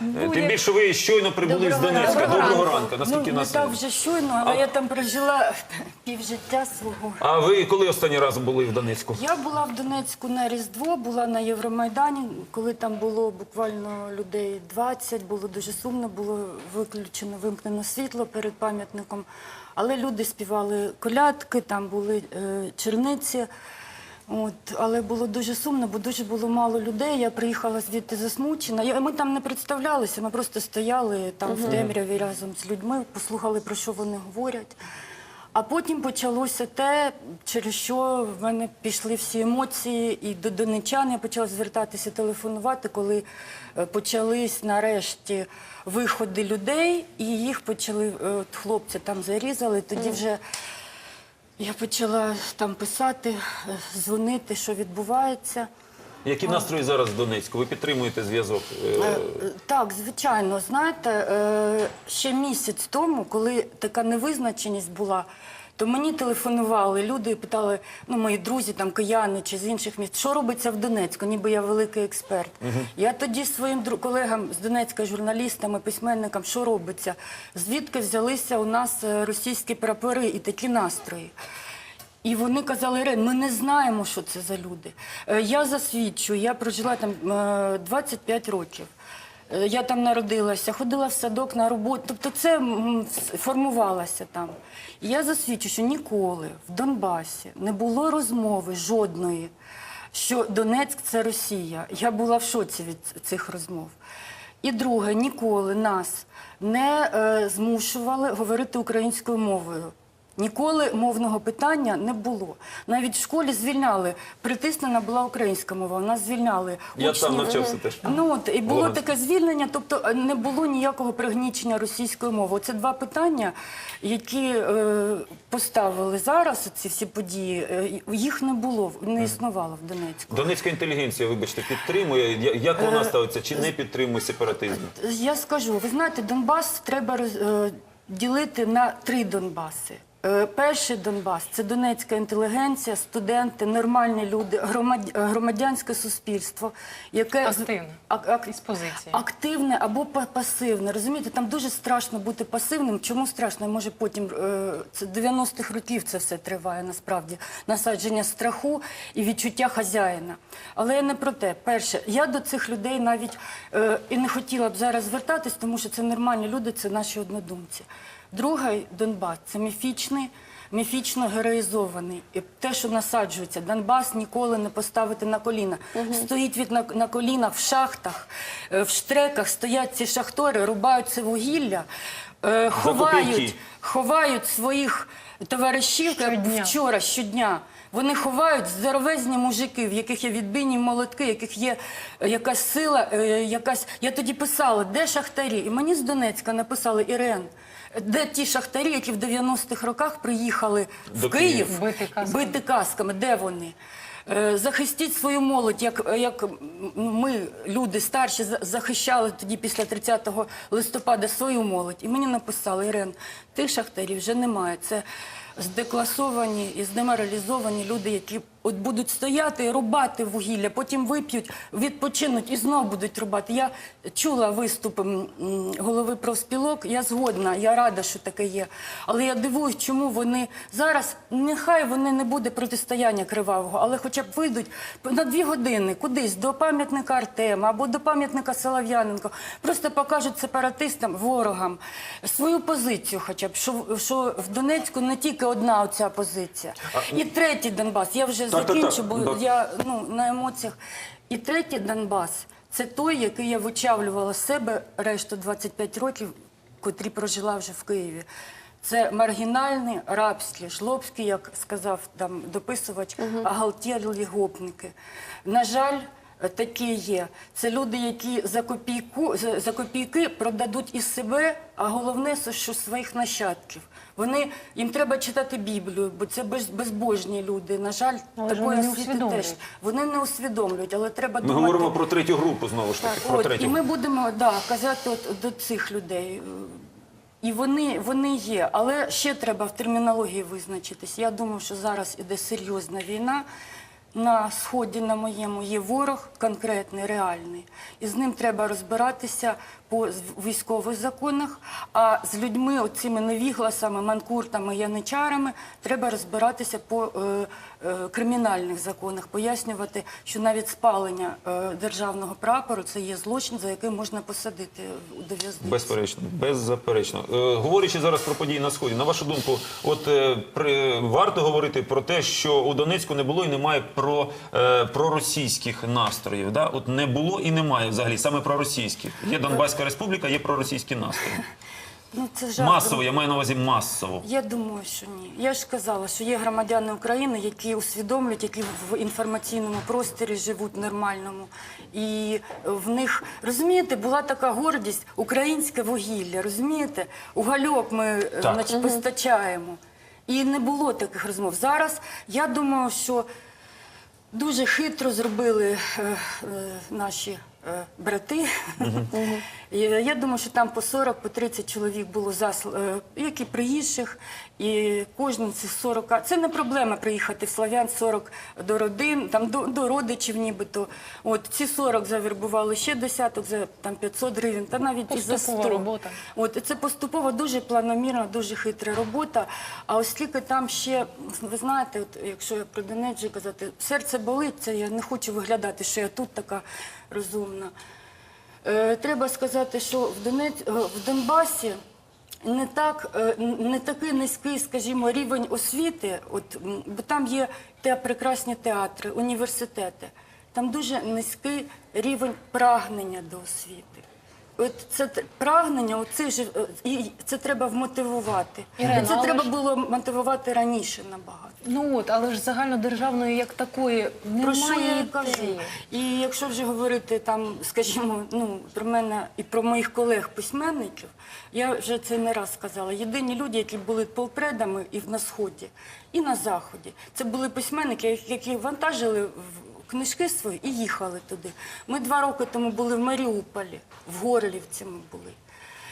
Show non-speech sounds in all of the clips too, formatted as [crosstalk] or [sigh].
Буде- Тим більше ви щойно прибули з Донецька. Доброго Доброго ранку. Наскільки ну, нас не так вже щойно, але А- я там прожила [laughs] півжиття свого. а ви коли останній раз були в Донецьку? Я була в Донецьку на Різдво, була на Євромайдані, коли там було буквально людей 20, було дуже сумно, було виключено, вимкнено світло перед пам'ятником. Але люди співали колядки, там були е, черниці. От, але було дуже сумно, бо дуже було мало людей. Я приїхала звідти засмучена. Я, ми там не представлялися, ми просто стояли там в темряві разом з людьми, послухали, про що вони говорять. А потім почалося те, через що в мене пішли всі емоції, і до донечан я почала звертатися, телефонувати, коли е, почались нарешті виходи людей, і їх почали е, от хлопці там зарізали. Тоді вже я почала там писати, е, дзвонити, що відбувається. Які настрої зараз в Донецьку? Ви підтримуєте зв'язок? Е, Е, Так, звичайно, знаєте, е, ще місяць тому, коли така невизначеність була, то мені телефонували люди і питали, ну мої друзі, там кияни чи з інших міст, що робиться в Донецьку, ніби я великий експерт. Я тоді своїм колегам з Донецька, журналістам і письменникам, що робиться, звідки взялися у нас е, російські прапори і такі настрої. І вони казали, Ірен, ми не знаємо, що це за люди. Е, Я засвідчую, я прожила там е, 25 років. Е, Я там народилася, ходила в садок на роботу. Тобто це формувалося там. Я засвідчую, що ніколи в Донбасі не було розмови жодної, що Донецьк це Росія. Я була в шоці від цих розмов. І друге, ніколи нас не е, змушували говорити українською мовою. Ніколи мовного питання не було. Навіть в школі звільняли. Притиснена була українська мова. Нас звільняли. Я там Учнів- навчався теж. Ну от і було таке звільнення, тобто е, не було ніякого пригнічення російської мови. Це два питання, які е, поставили зараз ці всі події. е, їх не було, не існувало в Донецьку. Донецька інтелігенція, вибачте, підтримує. Я- Як Е, вона ставиться? Чи не підтримує сепаратизм? Я скажу, ви знаєте, Донбас треба роз- е, ділити на три Донбаси. Е, Перший Донбас це донецька інтелігенція, студенти, нормальні люди, громадянське суспільство, яке Активне. ак- ак- Із позиції. активне або пасивне. Розумієте, там дуже страшно бути пасивним. Чому страшно? Може потім е, це 90-х років це все триває насправді насадження страху і відчуття хазяїна. Але я не про те. Перше, я до цих людей навіть е, і не хотіла б зараз звертатись, тому що це нормальні люди, це наші однодумці. Другий Донбас це міфічний. Міфічно героїзований. І те, що насаджується, Донбас ніколи не поставити на коліна. Стоїть від на, на колінах в шахтах, е, в штреках стоять ці шахтори, рубають це вугілля, е, ховають, ховають своїх товаришів як вчора, щодня. Вони ховають здоровезні мужики, в яких є відбійні молотки, в яких є е, якась сила, е, якась. Я тоді писала, де шахтарі? І мені з Донецька написали Ірен. Де ті шахтарі, які в 90-х роках приїхали До в Київ Києва. Бити касками. бити касками? Де вони? Е, Захистіть свою молодь, як, як ми, люди старші, захищали тоді після 30 листопада свою молодь. І мені написали, Ірен, тих шахтарів вже немає. Це здекласовані і здеморалізовані люди, які от будуть стояти і рубати вугілля, потім вип'ють, відпочинуть і знов будуть рубати. Я чула виступ голови профспілок, я згодна, я рада, що таке є. Але я дивуюсь, чому вони зараз, нехай вони не буде протистояння кривавого, але хоча б вийдуть на дві години кудись до пам'ятника Артема або до пам'ятника Солов'яненко, просто покажуть сепаратистам, ворогам свою позицію, хоча б що, що в Донецьку не тільки одна оця позиція. І третій Донбас. Я вже Так, закінчу, так. бо Так. я ну на емоціях. І третій Донбас це той, який я вичавлювала з себе решту 25 років, котрі прожила вже в Києві. Це маргінальні, рабські, жлобські, як сказав там дописувач, оголтєлі гопники. На жаль, такі є. Це люди, які за копійку за, за копійки продадуть і себе, а головне, що своїх нащадків. Вони їм треба читати Біблію, бо це без, безбожні люди. На жаль, Але такої вони освіти теж вони не усвідомлюють, але треба Ми думати. говоримо про третю групу знову ж таки. Про От, третю. і ми будемо да, казати от, до цих людей. І вони, вони є, але ще треба в термінології визначитись. Я думаю, що зараз іде серйозна війна. На сході на моєму є ворог конкретний, реальний. І з ним треба розбиратися по військових законах. А з людьми, оцими невігласами, манкуртами, яничарами, треба розбиратися по е, е, кримінальних законах, пояснювати, що навіть спалення е, державного прапору це є злочин, за який можна посадити до в'язниці. Безперечно, беззаперечно. Е, говорячи зараз про події на сході, на вашу думку, от е, при, варто говорити про те, що у Донецьку не було і немає про, е, проросійських настроїв. Да? От не було і немає взагалі саме проросійських. Є Донбаська республіка, є проросійські настрої. [laughs] Ну, це жарт. Масово, я маю на увазі масово. Я думаю, що ні. Я ж казала, що є громадяни України, які усвідомлюють, які в інформаційному просторі живуть нормальному. І в них, розумієте, була така гордість українське вугілля. Розумієте, угальок ми е, Так. значить, постачаємо. І не було таких розмов. Зараз я думаю, що Дуже хитро зробили е, е, наші брати. Я думаю, що там по 40, по 30 чоловік було засл... е, як і приїжджих, і кожен з 40... Це не проблема приїхати в Слов'ян 40 до родин, там до, до родичів нібито. От ці 40 завербували ще десяток за там 500 гривень, та навіть і за 100. Поступова робота. От це поступово дуже планомірна, дуже хитра робота. А оскільки там ще, ви знаєте, от якщо я про Донець вже казати, серце болить, це я не хочу виглядати, що я тут така розумна. Е, треба сказати, що в, е, Донбасі не так е, не такий низький, скажімо, рівень освіти, от бо там є те прекрасні театри, університети. Там дуже низький рівень прагнення до освіти. От це т- прагнення, оце ж е, і це треба вмотивувати. Ірина, І це але треба ж- було мотивувати раніше набагато. Ну от, але ж загальнодержавної як такої немає. Про що я і ідеї. кажу? І якщо вже говорити там, скажімо, ну про мене і про моїх колег-письменників, я вже це не раз сказала. Єдині люди, які були полпредами і на сході, і на заході, це були письменники, які вантажили в книжки свої і їхали туди. Ми два роки тому були в Маріуполі, в Горлівці ми були.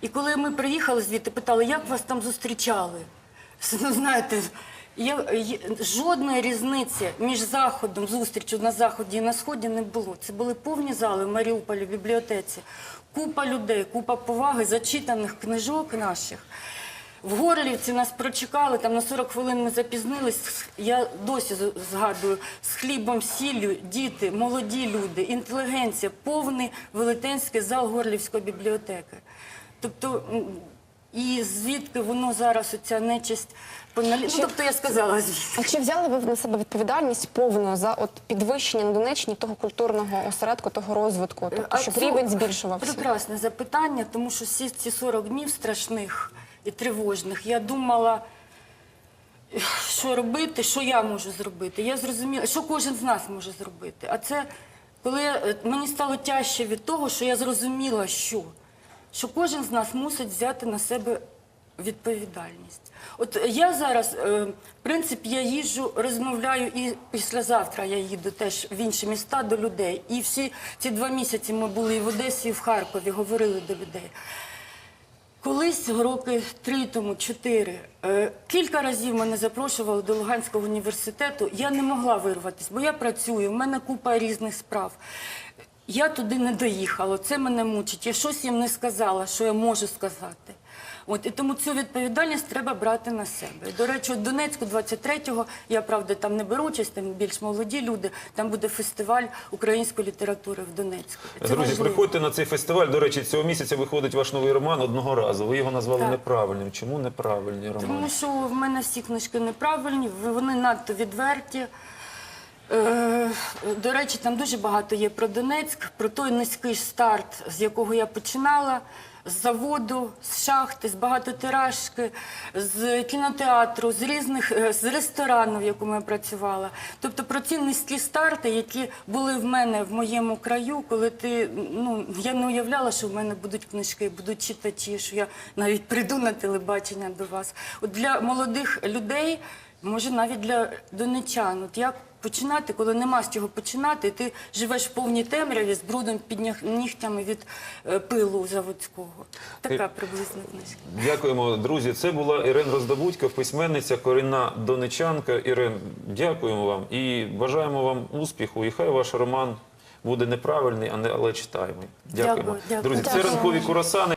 І коли ми приїхали звідти, питали, як вас там зустрічали? Ну, знаєте, я, жодної різниці між заходом, зустрічю на заході і на сході не було. Це були повні зали в Маріуполі, в бібліотеці. Купа людей, купа поваги, зачитаних книжок наших. В Горлівці нас прочекали, там на 40 хвилин ми запізнились. Я досі згадую з хлібом, сіллю, діти, молоді люди, інтелігенція, повний велетенський зал Горлівської бібліотеки. Тобто, і звідки воно зараз оця нечисть поналі... Ну, тобто я сказала звідки. А чи взяли ви на себе відповідальність повну за от підвищення на Донеччині того культурного осередку, того розвитку, тобто щоб це рівень збільшувався? Прекрасне запитання, тому що всі ці 40 днів страшних і тривожних я думала, що робити, що я можу зробити. Я зрозуміла, що кожен з нас може зробити. А це коли е, мені стало тяжче від того, що я зрозуміла, що, що кожен з нас мусить взяти на себе відповідальність. От я зараз, е, в принципі, я їжджу, розмовляю і післязавтра я їду теж в інші міста до людей. І всі ці два місяці ми були і в Одесі, і в Харкові, говорили до людей. Колись роки три тому, чотири, е, кілька разів мене запрошували до Луганського університету. Я не могла вирватися, бо я працюю, в мене купа різних справ. Я туди не доїхала, це мене мучить. Я щось їм не сказала, що я можу сказати. От і тому цю відповідальність треба брати на себе. До речі, от Донецьку 23-го, я правда там не беру участь, там більш молоді люди. Там буде фестиваль української літератури в Донецьку. Це Друзі, важливо. приходьте на цей фестиваль. До речі, цього місяця виходить ваш новий роман одного разу. Ви його назвали Так. неправильним. Чому неправильні романи? Тому що в мене всі книжки неправильні, вони надто відверті. Е, до речі, там дуже багато є про Донецьк, про той низький старт, з якого я починала. З заводу, з шахти, з багатотиражки, з кінотеатру, з різних е, з ресторану, в якому я працювала. Тобто про ці низькі старти, які були в мене в моєму краю, коли ти ну я не уявляла, що в мене будуть книжки, будуть читачі, що я навіть прийду на телебачення до вас. От для молодих людей, може навіть для донечан, от як починати, коли нема з чого починати, і ти живеш в повній темряві з брудом під нігтями від е, пилу заводського. Така приблизно книжка. Дякуємо, друзі. Це була Ірен Роздобудько, письменниця, корінна донечанка. Ірен, дякуємо вам і бажаємо вам успіху. І хай ваш роман буде неправильний, а не але читаємий. Дякуємо. Дякую, дякую. Друзі, це Дякую. ранкові курасани.